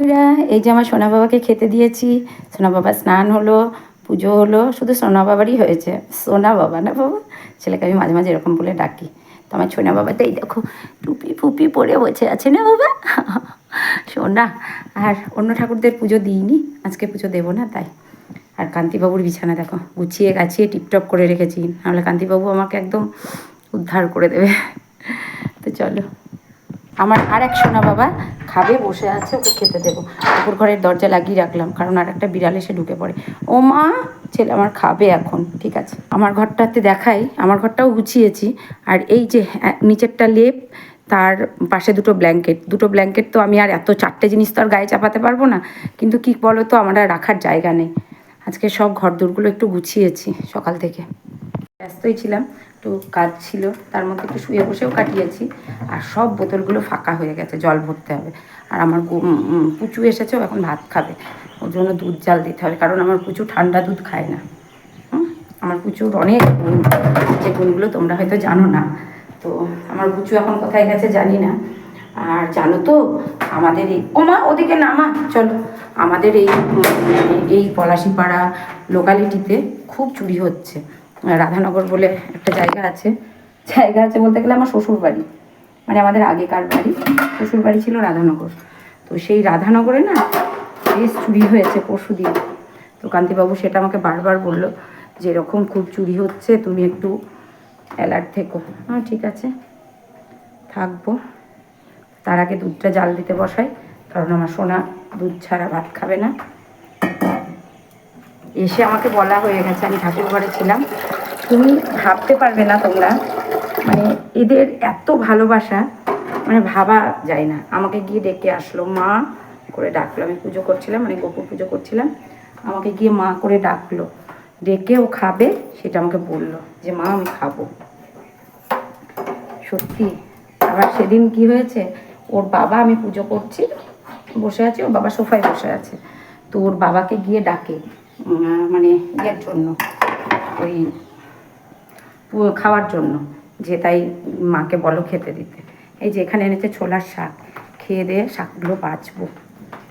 বন্ধুরা, এই যে আমার সোনা বাবাকে খেতে দিয়েছি। সোনা বাবা স্নান হলো, পুজো হলো, শুধু সোনা বাবারই হয়েছে। সোনা বাবা না বাবা, ছেলেকে আমি মাঝে মাঝে এরকম বলে ডাকি। তো আমার সোনা বাবা তো এই দেখো, টুপি ফুপি পরে বসে আছে না বাবা? সোনা, আর অন্য ঠাকুরদের পুজো দিইনি, আজকে পুজো দেবো না তাই। আর কান্তিবাবুর বিছানা দেখো, গুছিয়ে গাছিয়ে টিপটপ করে রেখেছি। নাহলে কান্তিবাবু আমাকে একদম উদ্ধার করে দেবে। তো চলো। আমার আর এক সোনা বাবা খাবে, বসে আছে, ওকে খেতে দেবো। ঠাকুর ঘরের দরজা লাগিয়ে রাখলাম, কারণ আর একটা বিড়াল এসে ঢুকে পড়ে। ও মা, ছেলে আমার খাবে এখন, ঠিক আছে। আমার ঘরটাতে দেখাই, আমার ঘরটাও গুছিয়েছি। আর এই যে নিচেরটা লেপ, তার পাশে দুটো ব্ল্যাঙ্কেট। দুটো ব্ল্যাঙ্কেট তো আমি আর এত চারটে জিনিস তো আর গায়ে চাপাতে পারব না। কিন্তু কি বলো তো আমার আর রাখার জায়গা নেই। আজকে সব ঘর দোরগুলো একটু গুছিয়েছি সকাল থেকে। ব্যস্তই ছিলাম। একটু কাজ ছিল, তার মধ্যে একটু শুয়ে বসেও কাটিয়েছি। আর সব বোতলগুলো ফাঁকা হয়ে গেছে, জল ভরতে হবে। আর আমার পুচু এসেছে, ও এখন ভাত খাবে। ওর জন্য দুধ জাল দিতে হবে, কারণ আমার পুচু ঠান্ডা দুধ খায় না? আমার প্রচুর অনেক গুণ, যে গুণগুলো তোমরা হয়তো জানো না। তো আমার গুচু এখন কোথায় গেছে জানি না। আর জানো তো, আমাদের এই ওমা ওদিকে নামা, চলো। আমাদের এই এই পলাশিপাড়া লোকালিটিতে খুব চুরি হচ্ছে। রাধানগর বলে একটা জায়গা আছে। জায়গা আছে বলতে গেলে আমার শ্বশুর বাড়ি। মানে আমাদের আগেকার বাড়ি। শ্বশুর বাড়ি ছিল রাধানগর। তো সেই রাধানগরে না বেশ চুরি হয়েছে পরশু দিয়ে তো কান্তিবাবু সেটা আমাকে বারবার বলল যে এরকম খুব চুরি হচ্ছে, তুমি একটু অ্যালার্ট থেকো। হ্যাঁ ঠিক আছে। থাকব। তার আগে দুধটা জাল দিতে বসাই, কারণ আমার সোনা দুধ ছাড়া ভাত খাবে না। এসে আমাকে বলা হয়ে গেছে। আমি ঠাকুর ঘরে ছিলাম। তুমি ভাবতে পারবে না তোমরা। মানে এদের এত ভালোবাসা মানে ভাবা যায় না। আমাকে গিয়ে ডেকে আসলো, মা করে ডাকলো। আমি পুজো করছিলাম মানে গোপুর পুজো করছিলাম। আমাকে গিয়ে মা করে ডাকলো। ডেকে ও খাবে, সেটা আমাকে বলল যে, মা, আমি খাব। সত্যি, আবার সেদিন কি হয়েছে? ওর বাবা, আমি পুজো করছি, বসে আছে, ওর বাবা সোফায় বসে আছে। তো ওর বাবাকে গিয়ে ডাকে মানে ইয়ের জন্য। ওই খাওয়ার জন্য, যে তাই মাকে বলো খেতে দিতে। এই যে এখানে এনেছে ছোলার শাক। খেয়ে দিয়ে শাকগুলো বাঁচবো।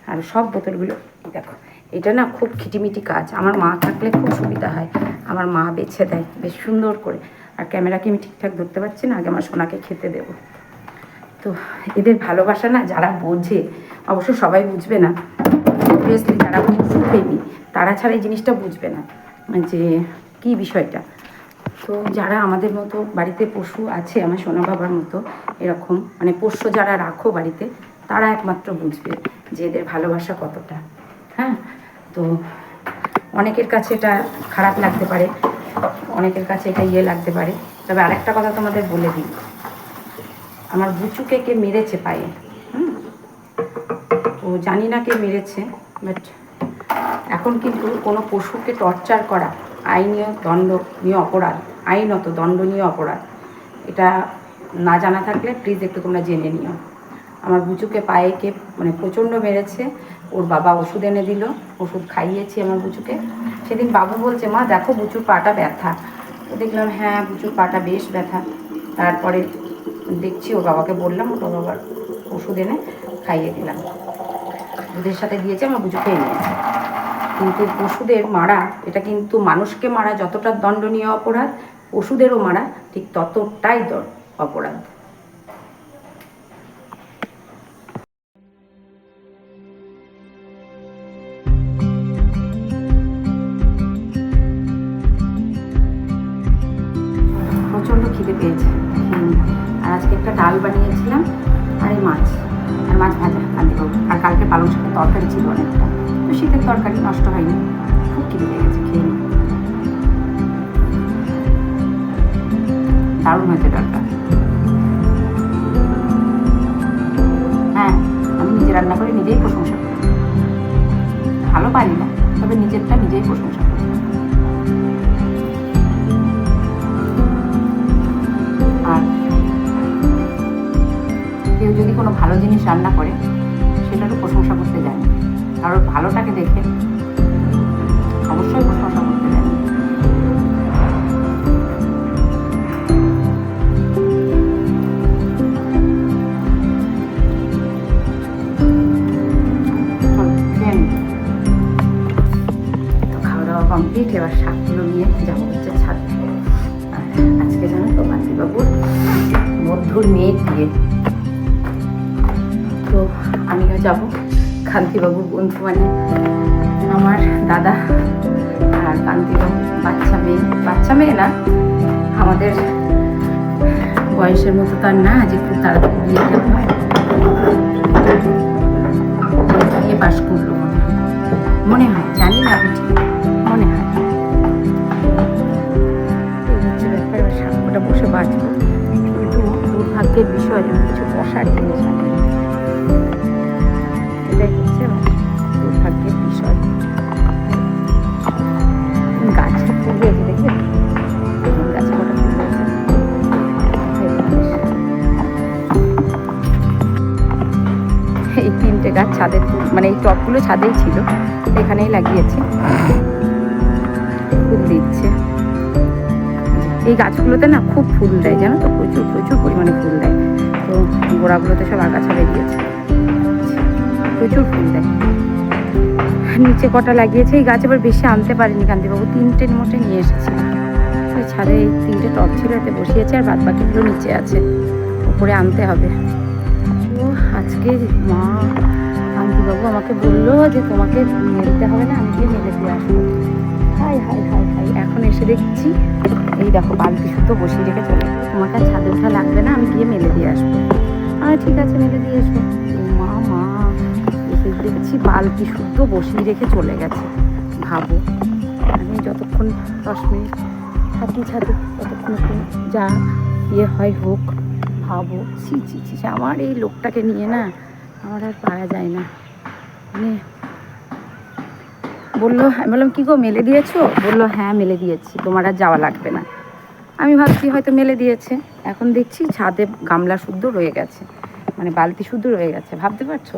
আর সব বোতলগুলো দেখো, এটা না খুব খিটিমিটি কাজ। আমার মা থাকলে খুব সুবিধা হয়। আমার মা বেছে দেয়, বেশ সুন্দর করে। আর ক্যামেরাকে আমি ঠিকঠাক ধরতে পারছি না, আগে আমার সোনাকে খেতে দেবো। তো এদের ভালোবাসা না যারা বোঝে, অবশ্য সবাই বুঝবে না। যারা পশুপ্রেমী তারা ছাড়া এই জিনিসটা বুঝবে না। যে কি বিষয়টা? তো যারা আমাদের মতো বাড়িতে পশু আছে, আমার সোনা বাবার মতো, এরকম মানে পোষ্য যারা রাখো বাড়িতে, তারা একমাত্র বুঝবে যে এদের ভালোবাসা কতটা। হ্যাঁ? তো অনেকের কাছে এটা খারাপ লাগতে পারে, অনেকের কাছে এটা ইয়ে লাগতে পারে। তবে আরেকটা কথা তোমাদের বলে দিই, আমার বুচুকে কে মেরেছে পায়ে? হুম? তো জানি না কে মেরেছে বাট এখন কিন্তু কোনো পশুকে টর্চার করা আইনীয় দণ্ডনীয় অপরাধ আইনত দণ্ডনীয় অপরাধ। এটা না জানা থাকলে প্লিজ একটু তোমরা জেনে নিও। আমার বুচুকে পায়ে কে মানে প্রচণ্ড মেরেছে, ওর বাবা ওষুধ এনে দিল, ওষুধ খাইয়েছি আমার বুচুকে। সেদিন বাবু বলছে, মা, দেখো বুচুর পাটা ব্যথা। দেখলাম হ্যাঁ বুচুর পাটা বেশ ব্যথা। তারপরে দেখছি ওর বাবাকে বললাম ওর বাবার ওষুধ এনে খাইয়ে দিলাম। দুধের সাথে দিয়েছে আমার বুঝু খেয়ে নিয়েছে। কিন্তু পশুদের মারা, এটা কিন্তু মানুষকে মারা যতটা দণ্ডনীয় অপরাধ পশুদেরও মারা ঠিক ততটাই দর অপরাধ। প্রচণ্ড খিদে পেয়েছে আর আজকে একটা ডাল বানিয়েছিলাম আর এই মাছ, আর মাছ ভাজা কান্দিবাবু আর কালকে পালং শাকের তরকারি ছিল অনেকটা। তো শীতের তরকারি নষ্ট হয়নি, খুব খিদে পেয়ে গেছে খেয়ে দারুণ হয়েছে ডালটা। হ্যাঁ আমি নিজে রান্না করে নিজেই প্রশংসা করি। ভালো পারি না, তবে নিজেরটা নিজেই প্রশংসা করি। আর কেউ যদি কোনো ভালো জিনিস রান্না করে, সেটারও প্রশংসা করতে জানে আর ওর ভালোটাকে দেখে মানে আমার দাদা আর কান্তিবাবু বাচ্চা মেয়ে। বাচ্চা মেয়ে না, আমাদের বয়সের মতো তার না, যে খুব তাড়াতাড়ি বিয়েটা হয়। বিয়ে পাশ করল মনে হয়। জানি না আমি ঠিক, মনে হয়। এই এবার বসে বাঁচবো। কিন্তু দুর্ভাগ্যের বিষয় কিছু বসার জিনিস আনি ছাদের মানে এই টবগুলো ছাদেই ছিল। এখানেই লাগিয়েছি। ফুল দিচ্ছে। এই গাছগুলোতে না খুব ফুল দেয়, জানো তো? প্রচুর প্রচুর পরিমাণে ফুল দেয়। তো গোড়াগুলোতে সব আগাছা বেরিয়েছে। প্রচুর ফুল দেয়। নিচে কটা লাগিয়েছে, এই গাছ এবার বেশি আনতে পারিনি কান্তিবাবু। তিনটে মোটে নিয়ে এসেছি। ওই ছাদে এই তিনটে টব ছিল, এতে বসিয়েছে আর বাদ বাকিগুলো নিচে আছে। উপরে আনতে হবে। আজকে মা কান্তিবাবু আমাকে বলল যে তোমাকে মেলতে হবে না, আমি গিয়ে মেলে দিয়ে আসব। হাই হাই হাই হাই, এখন এসে দেখছি, এই দেখো বালতি শুদ্ধ বসিয়ে রেখে চলে। তোমাকে আর ছাদে ওঠা লাগবে না, আমি গিয়ে মেলে দিয়ে আসব। আর ঠিক আছে, মেলে দিয়ে ও মা মা, এসে দেখছি বালতি শুদ্ধ বসিয়ে রেখে চলে গেছে। ভাবো, আমি যতক্ষণ দশ মিনিট থাকি ছাদে, ততক্ষণ যা ইয়ে হয় হোক, ভাবো। ছি ছি ছি, আমার এই লোকটাকে নিয়ে না, আমার আর পারা যায় না। বলল, আমি বললাম, কী গো, মেলে দিয়েছ? বলল হ্যাঁ মেলে দিয়েছি, তোমার আর যাওয়া লাগবে না। আমি ভাবছি, হয়তো মেলে দিয়েছে। এখন দেখছি, ছাদে গামলা শুদ্ধ রয়ে গেছে মানে বালতি শুদ্ধ রয়ে গেছে, ভাবতে পারছ?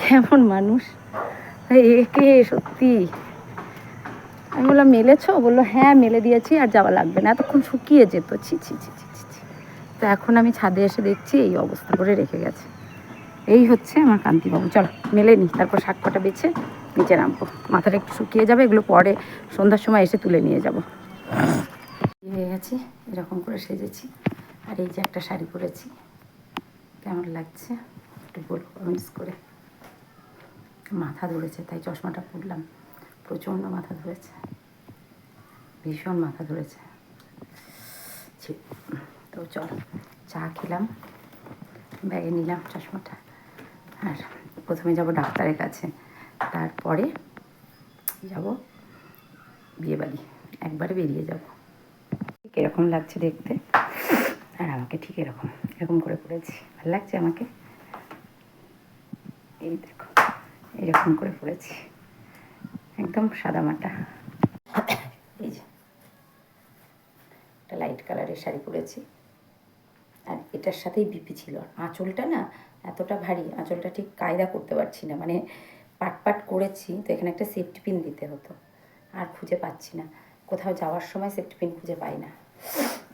কেমন মানুষ? একে সত্যি? আমি বললাম, মেলেছো? বলল হ্যাঁ মেলে দিয়েছি, আর যাওয়া লাগবে না। এতক্ষণ শুকিয়ে যেত, ছি ছি ছি ছি ছি ছি। তো এখন আমি ছাদে এসে দেখছি, এই অবস্থা করে রেখে গেছে। এই হচ্ছে আমার কান্তিবাবু। চলো, মেলে নি, তারপর শাক কটা বেছে নিচে নামবো। মাথাটা একটু শুকিয়ে যাবে, এগুলো পরে সন্ধ্যার সময় এসে তুলে নিয়ে যাব। হয়ে গেছি, এরকম করে সেজেছি। আর এই যে একটা শাড়ি পরেছি, কেমন লাগছে? একটু বলব কমেন্টস করে। মাথা ধরেছে, তাই চশমাটা পরলাম। প্রচণ্ড মাথা ধরেছে। ভীষণ মাথা ধরেছে। তো চল, চা খেলাম, ব্যাগে নিলাম চশমাটা। আর প্রথমে যাব ডাক্তারের কাছে। তারপরে যাব বিয়েবাড়ি। একবারে বেরিয়ে যাব। ঠিক এরকম লাগছে দেখতে। আর আমাকে ঠিক এরকম এরকম করে পড়েছি। ভালো লাগছে আমাকে? এই দেখো, এরকম করে পড়েছি। একদম সাদা মাটা। এই যে, একটা লাইট কালারের শাড়ি পরেছি। এটার সাথেই বিপি ছিল। আঁচলটা না এতটা ভারী, আঁচলটা ঠিক কায়দা করতে পারছি না। মানে পাট পাট করেছি তো এখানে একটা সেফটি পিন দিতে হতো। আর খুঁজে পাচ্ছি না। কোথাও যাওয়ার সময় সেফটি পিন খুঁজে পাই না।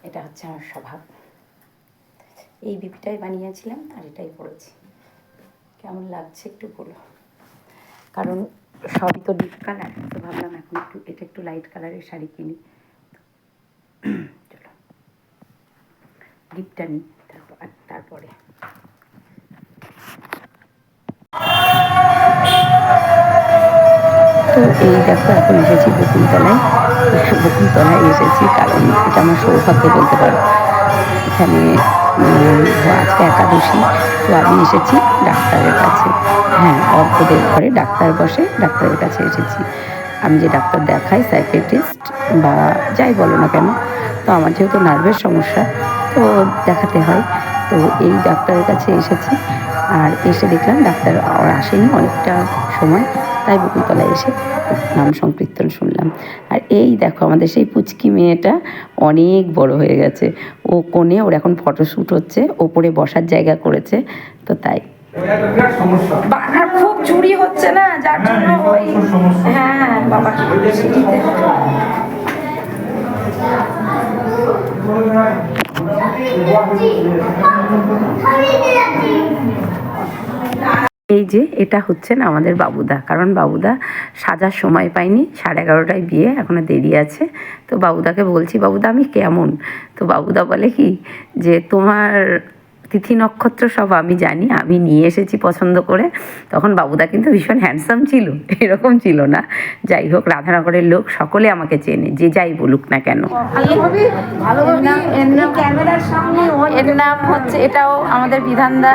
এটা হচ্ছে আমার স্বভাব। এই বিপিটাই বানিয়েছিলাম আর এটাই পড়েছি কেমন লাগছে একটু বলো। কারণ সবই তো ডিপ কালার তো ভাবলাম এখন একটু, এটা একটু লাইট কালারের শাড়ি কিনি। চলো। ডিপটা নিই। তারপরে তো এই দেখো, এখন এসেছি বকুলতলায়। বকুলতলায় এসেছি, কারণ এটা আমার সৌভাগ্য বলতে পারো। এখানে আজকে একাদশী, তো আমি এসেছি ডাক্তারের কাছে। হ্যাঁ অর্থদের ঘরে ডাক্তার বসে, ডাক্তারের কাছে এসেছি। আমি যে ডাক্তার দেখাই সাইকেট্রিস্ট বা যাই বলো না কেন, তো আমার যেহেতু নার্ভের সমস্যা, তো দেখাতে হয়। তো এই ডাক্তারের কাছে এসেছি। আর এসে দেখলাম ডাক্তার আর আসেনি অনেকটা সময়। তাই বকুলতলায় এসে নাম সংকীর্তন শুনলাম। আর এই দেখো আমাদের সেই পুচকি মেয়েটা অনেক বড় হয়ে গেছে। ও কোণে ওর এখন ফটোশ্যুট হচ্ছে ওপরে বসার জায়গা করেছে। তো তাই। এটা একটা বিরাট সমস্যা বানার খুব চুরি হচ্ছে না? যার জন্য ওই হ্যাঁ বাবা। সিঁড়িতে এই যে এটা হচ্ছেন আমাদের বাবুদা। কারণ বাবুদা সাজার সময় পাইনি সাড়ে এগারোটায় বিয়ে এখনও দেরি আছে। তো বাবুদাকে বলছি, বাবুদা, আমি কেমন? তো বাবুদা বলে কি, যে তোমার তিথি নক্ষত্র সব আমি জানি, আমি নিয়ে এসেছি পছন্দ করে। তখন বাবুদা কিন্তু ভীষণ হ্যান্ডসাম ছিল, এরকম ছিল না। যাই হোক, রাধানগরের লোক সকলে আমাকে চেনে, যে যাই বলুক না কেন। এর নাম হচ্ছে, এটাও আমাদের বিধানদা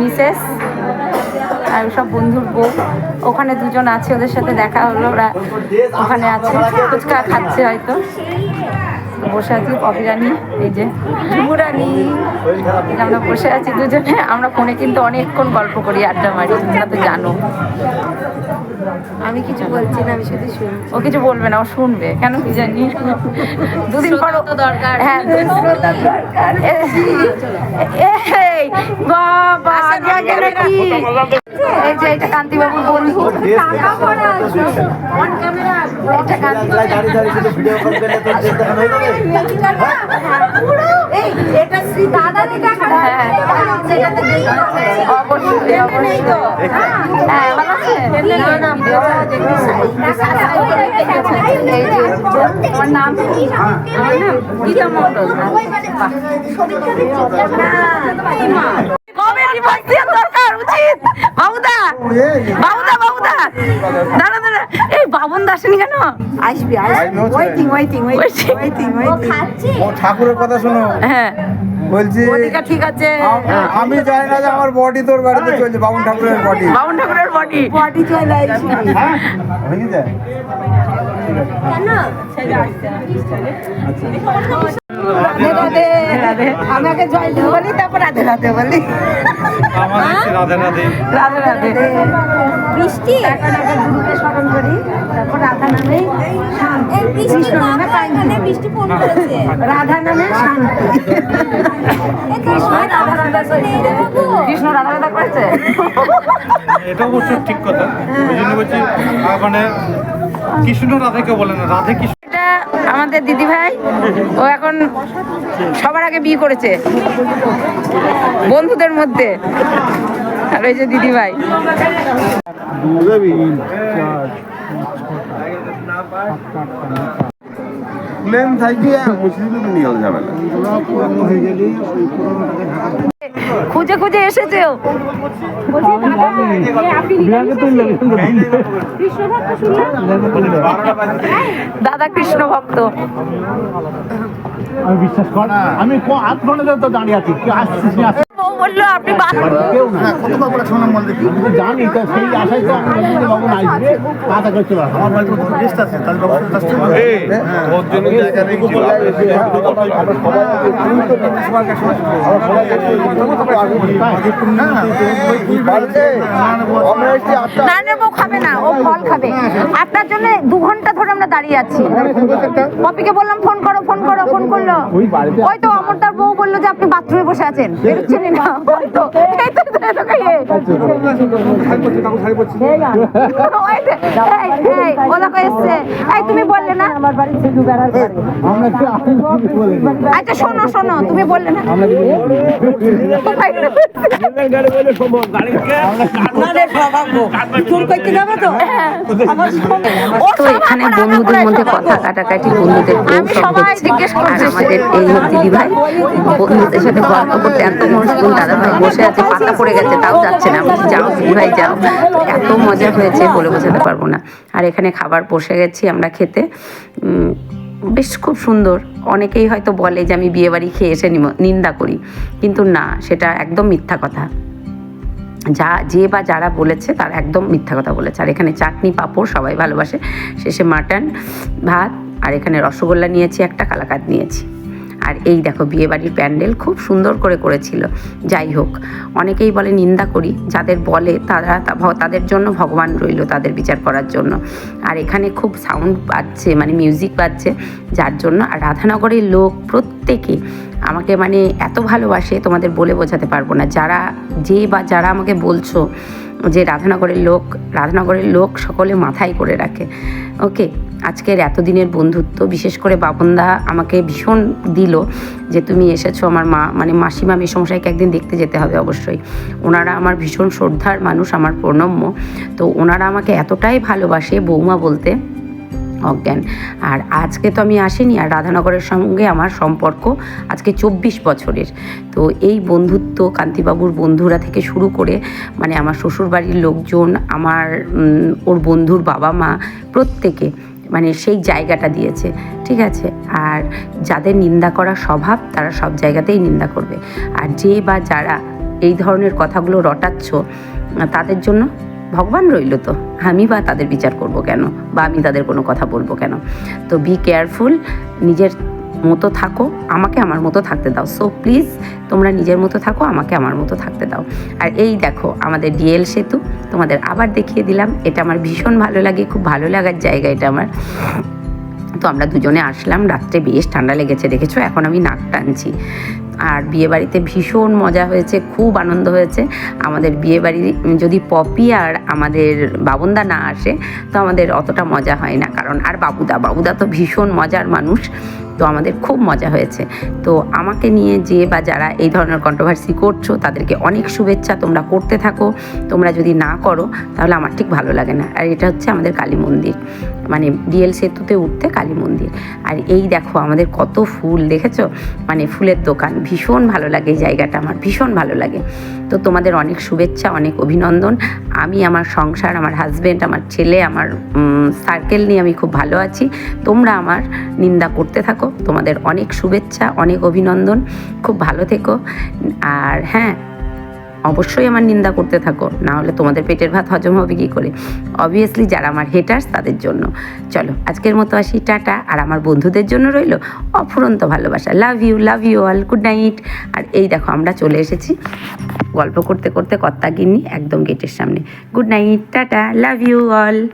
মিসেস, আর সব বন্ধুর বউ। ওখানে দুজন আছে, ওদের সাথে দেখা হলো, ওরা ওখানে আছে। ফুচকা খাচ্ছে হয়তো। বসে আছি কফিরানি এই যে যুবরানি আমরা বসে আছি দুজনে আমরা ফোনে কিন্তু অনেকক্ষণ গল্প করি আড্ডা মারি তোমরা তো জানো। আমি কিছু বলছি না আমি শুধু শুনি ও কিছু বলবে না ও শুনবে কেন কি জানি। দুদিন পর তো দরকার। হ্যাঁ এই বাবা নাকি? এই যে এটা কান্তিবাবুর বন্ধু এটা কান্তি তোর হয়ে হ্যাঁ হ্যাঁ নাম গীতা মণ্ডল কবে ডিভোর্স দেওয়ার দরকার উচিত বাবুদা বাবুদা বাবুদা। দাঁড়া দাঁড়া। এই বাবন দাসেনি কেন? আসবি আসবি। Waiting waiting Waiting. Waiting waiting ও ঠাকুরের কথা শোনো। হ্যাঁ। বলছি বডিটা ঠিক আছে। আমি জানি না যে আমার বডি তোর বাড়িতে চলছে বাবুন ঠাকুরের বডি। বাবন ঠাকুরের বডি। বডি চলে আসবি। হয়ে রাধে রাধে আমাকে জয় গুরু বলি তারপর রাধে রাধে বলি। রাধে রাধে। বৃষ্টি? গুরুকে স্মরণ করি তারপর রাধা নামে শান্তি। কৃষ্ণ নামে কান্তি বৃষ্টি ফোন করেছে। রাধা নামে শান্তি। কৃষ্ণ রাধা রাধা কৃষ্ণ রাধা রাধা করেছে। এটা অবশ্য ঠিক কথা। ওই জন্য বলছি আহ, মানে কৃষ্ণ রাধাকে বলে না রাধে কৃষ্ণ। আমাদের দিদি ভাই ও এখন সবার আগে বিয়ে করেছে বন্ধুদের মধ্যে আর ওই যে দিদি ভাই থাকবে মুসলিম নিয়ে যাবে না। খুঁজে খুঁজে এসেছে দাদা কৃষ্ণ ভক্ত। আমি বিশ্বাস কর আমি ক- আধ ঘণ্টা তো দাঁড়িয়ে আছি বলল আপনি বাদ কেউ না। আমি তো জানি তো সেই আশায় তো আমি বলছি যে বাবু না আসবে কাঁথা করে চলে আমার বাড়িতে তো গেস্ট আছে তাহলে বাবু ওর জন্য জায়গা নেই ছিল? নানের বউ খাবে না ও ফল খাবে। আপনার জন্য দু ঘণ্টা আমরা দাঁড়িয়ে আছি। পপিকে বললাম ফোন করো ফোন করো ফোন করল। ওই বাড়িতে ওই তো অমরদার বউ বলল যে আপনি বাথরুমে বসে আছেন। বেরোচ্ছেন না। ওই তো এই তো তুমি বললে না? আচ্ছা শোনো শোনো তুমি বললে না। এখানে বন্ধুদের মধ্যে কথা কাটাকাটি বন্ধুদের সব হচ্ছে আর আমাদের এই দিদি ভাই বন্ধুদের সাথে গল্প করতে এত মশগুল দাদা ভাই বসে আছে পাতা পড়ে গেছে তাও যাচ্ছে না। আমি যাও দিদি ভাই যাও। এত মজা হয়েছে বলে বোঝাতে পারব না। আর এখানে খাবার বসে গেছি আমরা খেতে। উম, বেশ খুব সুন্দর। অনেকেই হয়তো বলে যে আমি বিয়েবাড়ি খেয়ে এসে নিম- নিন্দা করি। কিন্তু না সেটা একদম মিথ্যা কথা। যা, যে বা যারা বলেছে তারা একদম মিথ্যা কথা বলেছে। আর এখানে চাটনি, পাঁপড় সবাই ভালোবাসে। শেষে মাটন, ভাত আর এখানে রসগোল্লা নিয়েছি, একটা কালাকাদ নিয়েছি। আর এই দেখো বিয়েবাড়ির প্যান্ডেল খুব সুন্দর করে করেছিল। যাই হোক, অনেকেই বলে নিন্দা করি, যাদের বলে তারা তাদের জন্য ভগবান রইল তাদের বিচার করার জন্য। আর এখানে খুব সাউন্ড বাজছে মানে মিউজিক বাজছে যার জন্য। আর রাধানগরের লোক প্রত্যেকে আমাকে মানে এত ভালোবাসে, তোমাদের বলে বোঝাতে পারব না। যারা যে বা যারা আমাকে বলছো যে রাধানগরের লোক রাধানগরের লোক সকলে মাথায় করে রাখে। ওকে, আজকের এতদিনের বন্ধুত্ব, বিশেষ করে বাবনদা আমাকে ভীষণ দিল যে তুমি এসেছ আমার মা মানে মাসিমা মেসমশাইকে একদিন দেখতে যেতে হবে অবশ্যই। ওনারা আমার ভীষণ শ্রদ্ধার মানুষ, আমার প্রণম্য। তো ওনারা আমাকে এতটাই ভালোবাসে বৌমা বলতে অজ্ঞান। আর আজকে তো আমি আসিনি, আর রাধানগরের সঙ্গে আমার সম্পর্ক আজকে চব্বিশ বছরের। তো এই বন্ধুত্ব কান্তিবাবুর বন্ধুরা থেকে শুরু করে মানে আমার শ্বশুরবাড়ির লোকজন, আমার ওর বন্ধুর বাবা মা, প্রত্যেকে মানে সেই জায়গাটা দিয়েছে, ঠিক আছে? আর যাদের নিন্দা করা স্বভাব, তারা সব জায়গাতেই নিন্দা করবে। আর যে বা যারা এই ধরনের কথাগুলো রটাচ্ছ, তাদের জন্য ভগবান রইল তো। আমি বা তাদের বিচার করব কেন? বা আমি তাদের কোনো কথা বলব কেন? তো বি কেয়ারফুল নিজের মতো থাকো, আমাকে আমার মতো থাকতে দাও। সো প্লিজ তোমরা নিজের মতো থাকো, আমাকে আমার মতো থাকতে দাও। আর এই দেখো, আমাদের ডিএল সেতু, তোমাদের আবার দেখিয়ে দিলাম। এটা আমার ভীষণ ভালো লাগে, খুব ভালো লাগার জায়গা এটা আমার। তো আমরা দুজনে আসলাম, রাত্রে বেশ ঠান্ডা লেগেছে, দেখেছ? এখন আমি নাক টানছি। আর বিয়েবাড়িতে ভীষণ মজা হয়েছে, খুব আনন্দ হয়েছে। আমাদের বিয়েবাড়ি যদি পপি আর আমাদের বাবনদা না আসে, তো আমাদের অতটা মজা হয় না। কারণ আর বাবুদা বাবুদা তো ভীষণ মজার মানুষ, তো আমাদের খুব মজা হয়েছে। তো আমাকে নিয়ে যে বা যারা এই ধরনের কন্ট্রোভার্সি করছ, তাদেরকে অনেক শুভেচ্ছা, তোমরা করতে থাকো, তোমরা যদি না করো, তাহলে আমার ঠিক ভালো লাগে না। আর এটা হচ্ছে আমাদের কালী মন্দির মানে ডিএল সেতুতে উঠতে কালী মন্দির। আর এই দেখো, আমাদের কত ফুল, দেখেছ? মানে ফুলের দোকান ভীষণ ভালো লাগে জায়গাটা আমার, ভীষণ ভালো লাগে। তো তোমাদের অনেক শুভেচ্ছা, অনেক অভিনন্দন। আমি, আমার সংসার, আমার হাজব্যান্ড আমার ছেলে, আমার সার্কেল নিয়ে আমি খুব ভালো আছি। তোমরা আমার নিন্দা করতে থাকো, তোমাদের অনেক শুভেচ্ছা, অনেক অভিনন্দন। খুব ভালো থেকো। আর হ্যাঁ অবশ্যই আমার নিন্দা করতে থাকো না হলে তোমাদের পেটের ভাত হজম হবে কী করে? অবভিয়াসলি যারা আমার হেটার্স তাদের জন্য। চলো, আজকের মতো আসি, টাটা। আর আমার বন্ধুদের জন্য রইল অফুরন্ত ভালোবাসা। Love you love you all good night আর এই দেখো, আমরা চলে এসেছি গল্প করতে করতে কর্তা গিন্নি একদম গেটের সামনে। Good night tata love you all